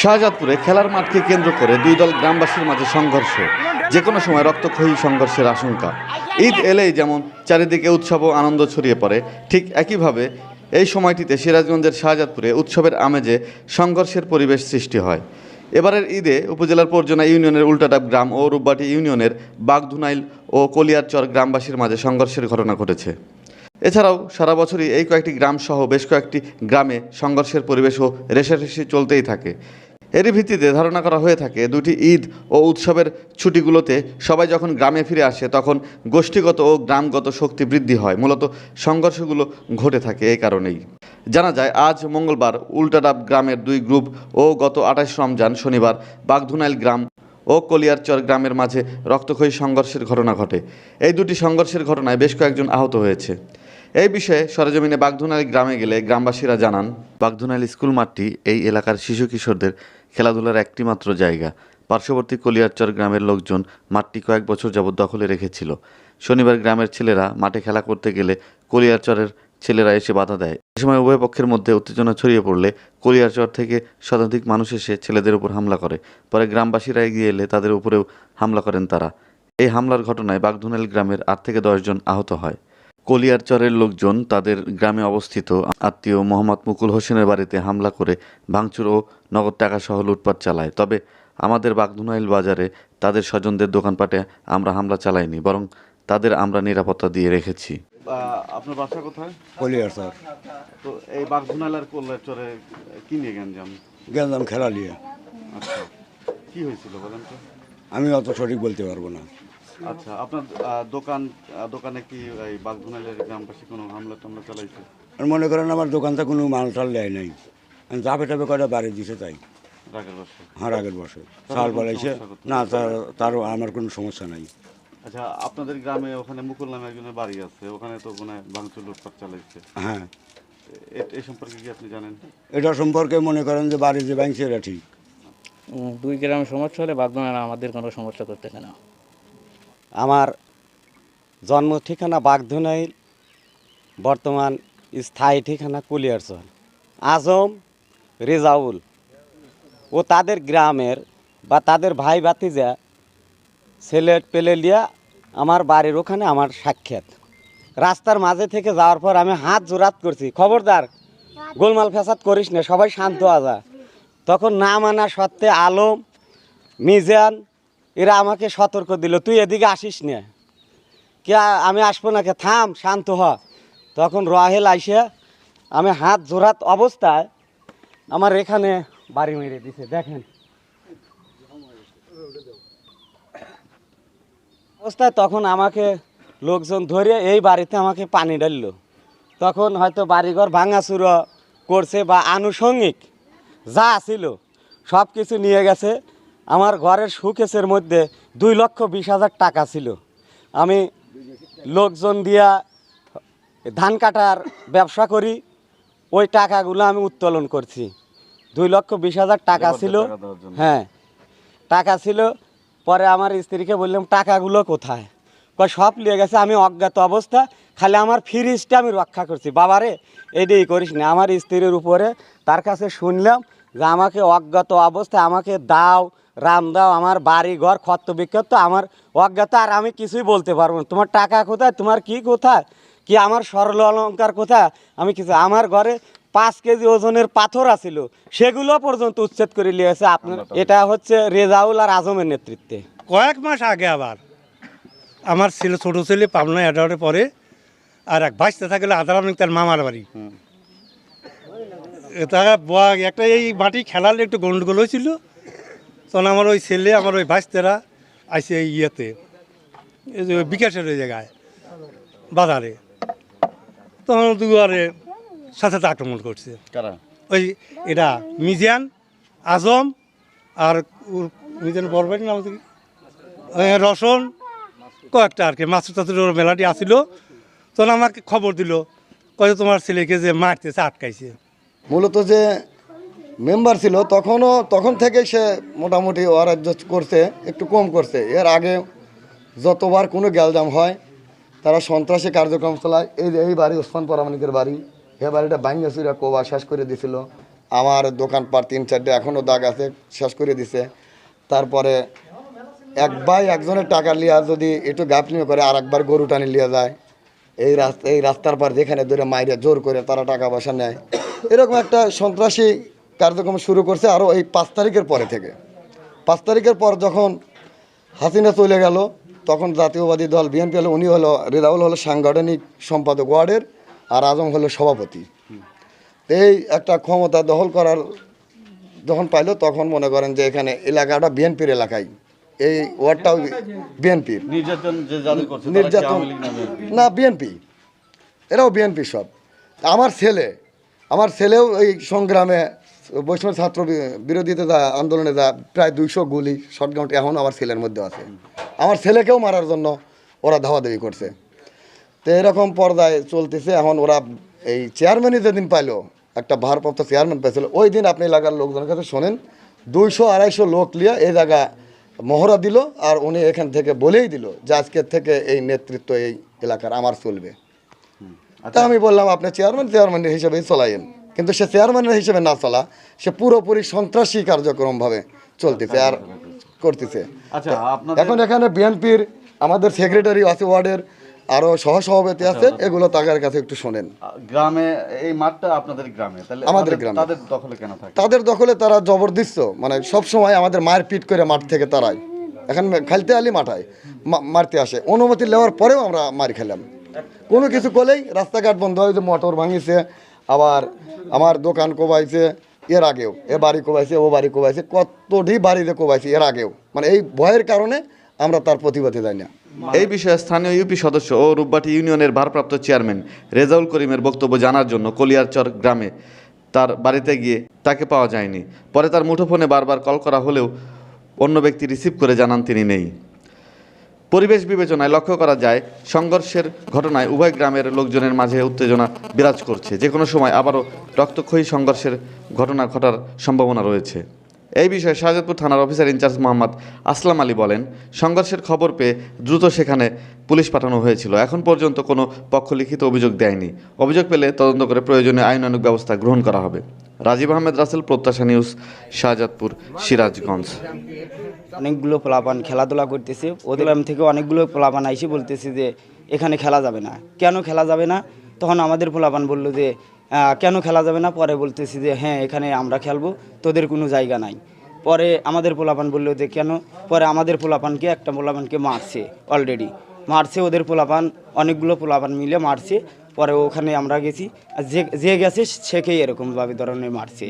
শাহজাদপুরে খেলার মাঠকে কেন্দ্র করে দুই দল গ্রামবাসীর মাঝে সংঘর্ষ। যে কোনো সময় রক্তক্ষয়ী সংঘর্ষের আশঙ্কা। ঈদ এলেই যেমন চারিদিকে উৎসব ও আনন্দ ছড়িয়ে পড়ে, ঠিক একইভাবে এই সময়টিতে সিরাজগঞ্জের শাহজাদপুরে উৎসবের আমেজে সংঘর্ষের পরিবেশ সৃষ্টি হয়। এবারের ঈদে উপজেলার পর্জনা ইউনিয়নের উল্টাডাব গ্রাম ও রূপবাটি ইউনিয়নের বাগধুনাইল ও কলিয়ারচর গ্রামবাসীর মাঝে সংঘর্ষের ঘটনা ঘটেছে। এছাড়াও সারা বছরই এই কয়েকটি গ্রাম সহ বেশ কয়েকটি গ্রামে সংঘর্ষের পরিবেশ ও রেশারেশি চলতেই থাকে। এরই ভিত্তিতে ধারণা করা হয়ে থাকে, দুটি ঈদ ও উৎসবের ছুটিগুলোতে সবাই যখন গ্রামে ফিরে আসে, তখন গোষ্ঠীগত ও গ্রামগত শক্তি বৃদ্ধি হয়। মূলত সংঘর্ষগুলো ঘটে থাকে এই কারণেই। জানা যায়, আজ মঙ্গলবার উল্টাডাব গ্রামের দুই গ্রুপ ও গত আঠাশ রমজান শনিবার বাগধুনাইল গ্রাম ও কলিয়ারচর গ্রামের মাঝে রক্তক্ষয়ী সংঘর্ষের ঘটনা ঘটে। এই দুটি সংঘর্ষের ঘটনায় বেশ কয়েকজন আহত হয়েছে। এই বিষয়ে সরেজমিনে বাগধুনাইল গ্রামে গেলে গ্রামবাসীরা জানান, বাগধুনাইল স্কুল মাঠটি এই এলাকার শিশু কিশোরদের খেলাধুলার একটি মাত্র জায়গা। পার্শ্ববর্তী কলিয়ারচর গ্রামের লোকজন মাঠটি কয়েক বছর যাবৎ দখলে রেখেছিল। শনিবার গ্রামের ছেলেরা মাঠে খেলা করতে গেলে কলিয়ারচরের ছেলেরা এসে বাধা দেয়। এ সময় উভয় পক্ষের মধ্যে উত্তেজনা ছড়িয়ে পড়লে কলিয়ারচর থেকে শতাধিক মানুষ এসে ছেলেদের উপর হামলা করে। পরে গ্রামবাসীরা এগিয়ে এলে তাদের উপরেও হামলা করেন তারা। এই হামলার ঘটনায় বাগধুনাইল গ্রামের আট থেকে দশজন আহত হয়। কলিয়ারচরের লোকজন তাদের গ্রামে অবস্থিত আত্মীয় মোহাম্মদ মুকুল হোসেনের বাড়িতে হামলা করে ভাঙচুর ও নগদ টাকা সহ লুটপাট চালায়। তবে আমাদের বাগধুনাইল বাজারে তাদের স্বজনদের দোকানপাটে আমরা হামলা চালাইনি বরং তাদের আমরা নিরাপত্তা দিয়ে রেখেছি। আপনার বাসা কোথায়? কলিয়ার স্যার তো এই বাগধুনাইল আর কলিয়ারচরে কি নিয়ে গেঞ্জাম খেলা নিয়ে আচ্ছা। কি হয়েছিল বলেন তো? আমি অত সঠিক বলতে পারব না। আচ্ছা আপনার দোকান দোকানে কি এই বাগধুনাইলের গ্রামবাসী কোনো হামলা টামলা চালাইছে? আর মনে করেন আমার দোকানটা কোনো মাল টাল দেয় নাই। আমি চাপে টাপে কয়টা বাড়ি দিছে তাই। হার আগের বছর সাল বলাইছে না তার তার আমার কোনো সমস্যা নাই। আচ্ছা আপনাদের গ্রামে ওখানে মুকুল নামে একজনের বাড়ি আছে ওখানে তো মনে হয় ভাঙচুর লুটপাট চালাইছে। হ্যাঁ। এ- এই সম্পর্কে কি আপনি জানেন? এটা সম্পর্কে মনে করেন যে বাড়ি যে ব্যাংক সেটা ঠিক। দুই গ্রাম সমস্যা হলে বাগদানা আমাদের কোনো সমস্যা করতে না। আমার জন্ম ঠিকানা বাগধনাইল, বর্তমান স্থায়ী ঠিকানা কুলিয়ারচর আজম রেজাউল ও তাদের গ্রামের বা তাদের ভাই ভাতিজা ছেলে পেলে লিয়া আমার বাড়ির ওখানে আমার সাক্ষাৎ। রাস্তার মাঝে থেকে যাওয়ার পর আমি হাত জোরাত করছি। খবরদার, গোলমাল ফেসাদ করিস না, সবাই শান্ত আজা তখন না মানা সত্ত্বে আলম, মিজান এরা আমাকে সতর্ক দিল, তুই এদিকে আসিস না। কে, আমি আসব না কে? থাম, শান্ত হ। তখন রহেল আইসে আমি হাত জোরাত অবস্থায় আমার এখানে বাড়ি মেরে দিছে, দেখেন। অবস্থায় তখন আমাকে লোকজন ধরে এই বাড়িতে আমাকে পানি ডাললো তখন হয়তো বাড়িঘর ভাঙাচুরো করছে বা আনুষঙ্গিক যা ছিল সব কিছু নিয়ে গেছে। আমার ঘরের সুকেসের মধ্যে দুই লক্ষ বিশ হাজার টাকা ছিল। আমি লোকজন দিয়া ধান কাটার ব্যবসা করি ওই টাকাগুলো আমি উত্তোলন করছি। দুই লক্ষ বিশ হাজার টাকা ছিল। হ্যাঁ টাকা ছিল। পরে আমার স্ত্রীকে বললাম টাকাগুলো কোথায়? কয় সব নিয়ে গেছে আমি অজ্ঞাত অবস্থা। খালি আমার ফ্রিজটা আমি রক্ষা করছি। বাবারে এইটাই করিস না। আমার স্ত্রীর উপরে তার কাছে শুনলাম যে আমাকে অজ্ঞাত অবস্থায় আমাকে দাও রাম দাও আমার বাড়ি ঘর ক্ষত বিক্ষত আমার অজ্ঞাত আর আমি কিছুই বলতে পারব না। তোমার টাকা কোথায়? তোমার কি কোথায়? কি আমার সরল অলঙ্কার কোথায়? আমি কিছু আমার ঘরে পাঁচ কেজি ওজনের পাথর আছিল সেগুলো পর্যন্ত উচ্ছেদ করে নিয়েছে আপনার এটা হচ্ছে রেজাউল আর আজমের নেতৃত্বে। কয়েক মাস আগে আবার আমার ছেলে ছোটো ছেলে পাবনা অ্যাডারে পরে আর এক ভাইসতে থাকলে আদারাম তার মামার বাড়ি। তা ব- একটা এই মাটি খেলালে একটু গন্ডগোল হয়েছিল তখন আমার ওই ছেলে আমার ওই ভাইস্তেরা আইসে এই ইয়েতে এই যে বিকাশের ওই জায়গায় বাজারে। তখন দুয়ারে সাথে সাথে আক্রমণ করছে। কারা? ওই এটা মিজান আজম আর ওর মিজান বরবাড়ি নাম রসন কয়েকটা আর কি মাছুর টাছুর মেলাটি আসিল। তখন আমাকে খবর দিল কয়ে তোমার ছেলেকে যে মারতেছে আটকাইছে। মূলত যে মেম্বার ছিল, তখনও, তখন থেকে সে মোটামুটি অরাজ্য করছে, একটু কম করছে। এর আগে যতবার কোনো গ্যালজাম হয়, তারা সন্ত্রাসী কার্যক্রম চালায়, এই এই বাড়ি ওসমান পরামানিকের বাড়ি এ বাড়িটা ভাঙ্গে চুরা কোবা শেষ করে দিছিল। আমার দোকানপাট তিন চারটে এখনও দাগ আছে, শেষ করে দিছে। তারপরে এক ভাই একজনের টাকা লিয়া যদি একটু গাফলি করে আর একবার গরু টানি লিয়া যায়। এই রাস্তা, এই রাস্তার পর যেখানে ধরে মাইরে জোর করে তারা টাকা পয়সা নেয়। এরকম একটা সন্ত্রাসী কার্যক্রম শুরু করছে আরও এই পাঁচ তারিখের পরে থেকে। পাঁচ তারিখের পর যখন হাসিনা চলে গেল তখন জাতীয়বাদী দল বিএনপি হলো উনি হলো রেজাউল হলো সাংগঠনিক সম্পাদক ওয়ার্ডের আর আজম হলো সভাপতি। এই একটা ক্ষমতা দখল করার যখন পাইলো তখন মনে করেন যে এখানে এলাকাটা বিএনপির এলাকায় এই ওয়ার্ডটাও বিএনপির। নির্যাতন না বিএনপি। এরাও বিএনপি সব। আমার ছেলে আমার ছেলেও এই সংগ্রামে বৈষ্ণব ছাত্র বিরোধীতে যা আন্দোলনে যা প্রায় দুইশো গুলি শর্টগাউন্ট এখন আমার ছেলের মধ্যে আছে। আমার ছেলেকেও মারার জন্য ওরা ধাওয়াধাবি করছে। তো এরকম পর্দায় চলতেছে। এখন ওরা এই চেয়ারম্যানই যেদিন পাইলো একটা ভারপ্রাপ্ত চেয়ারম্যান পেয়েছিল ওই দিন আপনি এলাকার লোকজনের কাছে শোনেন দুইশো আড়াইশো লোক নিয়ে এই জায়গা মহড়া দিল আর উনি এখান থেকে বলেই দিল যে আজকের থেকে এই নেতৃত্ব এই এলাকার আমার চলবে। তা আমি বললাম আপনি চেয়ারম্যান চেয়ারম্যান হিসেবেই চলাইন কিন্তু সে চেয়ারম্যানের হিসেবে না চলা সে পুরোপুরি সন্ত্রাসী কার্যক্রমভাবে চলতেছে আর করতেছে। আচ্ছা এখন এখানে বিএনপির আমাদের সেক্রেটারি আছে ওয়ার্ডের আরও সহসভাপতি আছে এগুলো তাদের কাছে একটু শোনেন। গ্রামে এই মাঠটা আপনাদের গ্রামে তাহলে আমাদের গ্রামে। তাদের দখলে কেন থাকে? তাদের দখলে তারা জবরদস্ত মানে সব সময় আমাদের মায়ের পিট করে মাঠ থেকে তারাই এখন খেলতে আলি মাঠায় মারতে আসে। অনুমতি নেওয়ার পরেও আমরা মার খেলাম। কোনো কিছু করলেই রাস্তাঘাট বন্ধ হয়েছে মোটর ভাঙিছে আবার আমার দোকান কোবাইছে এর আগেও, এ বাড়ি কোবাইছে, ও বাড়ি কোবাইছে, কতটি বাড়িতে কোবাইছে এর আগেও। মানে এই ভয়ের কারণে আমরা তার প্রতিবাদে যাই না। এই বিষয়ে স্থানীয় ইউপি সদস্য ও রূপবাটি ইউনিয়নের ভারপ্রাপ্ত চেয়ারম্যান রেজাউল করিমের বক্তব্য জানার জন্য কলিয়ারচর গ্রামে তার বাড়িতে গিয়ে তাকে পাওয়া যায়নি। পরে তার মুঠোফোনে বারবার কল করা হলেও অন্য ব্যক্তি রিসিভ করে জানান তিনি নেই। পরিবেশ বিবেচনায় লক্ষ্য করা যায়, সংঘর্ষের ঘটনায় উভয় গ্রামের লোকজনের মাঝে উত্তেজনা বিরাজ করছে। যে কোনো সময় আবারও রক্তক্ষয়ী সংঘর্ষের ঘটনা ঘটার সম্ভাবনা রয়েছে। এই বিষয়ে শাহজাদপুর থানার officer in charge Mohammad Aslam Ali বলেন, সংঘর্ষের খবর পেয়ে দ্রুত সেখানে পুলিশ পাঠানো হয়েছিল। এখন পর্যন্ত কোনো পক্ষ লিখিত অভিযোগ দেয়নি। অভিযোগ পেলে তদন্ত করে প্রয়োজনীয় আইনানুগ ব্যবস্থা গ্রহণ করা হবে। রাজীব আহমেদ রাসেল, প্রত্যাশা নিউজ, শাহজাদপুর, সিরাজগঞ্জ। অনেকগুলো পোলাপান খেলাধুলা করতেছে। ওদের থেকে অনেকগুলো পোলাপান আইসে বলতেছে যে, এখানে খেলা যাবে না। কেন খেলা যাবে না? তখন আমাদের পোলাপান বলল যে কেন খেলা যাবে না? পরে বলতেছি যে হ্যাঁ এখানে আমরা খেলব, তোদের কোনো জায়গা নাই। পরে আমাদের পোলাপান বলল যে, কেন? পরে আমাদের পোলাপানকে, একটা পোলাপানকে মারছে অলরেডি। মারছে ওদের পোলাপান, অনেকগুলো পোলাপান মিলে মারছে। পরে ওখানে আমরা গেছি। আর যে যে গেছে সেকেই এরকমভাবে ধরনের মারছে।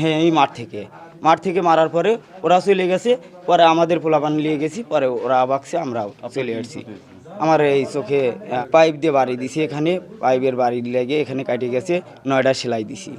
হ্যাঁ এই মাঠ থেকে। মাঠ থেকে মারার পরে ওরা চলে গেছে পরে আমাদের পোলাপান নিয়ে গেছি পরে ওরা আবাকছে আমরাও চলে এসেছি আমার এই চোখে পাইপ দিয়ে বাড়ি দিছি এখানে পাইপের বাড়ি লেগে এখানে কাটিয়ে গেছে নয়টা সেলাই দিছি।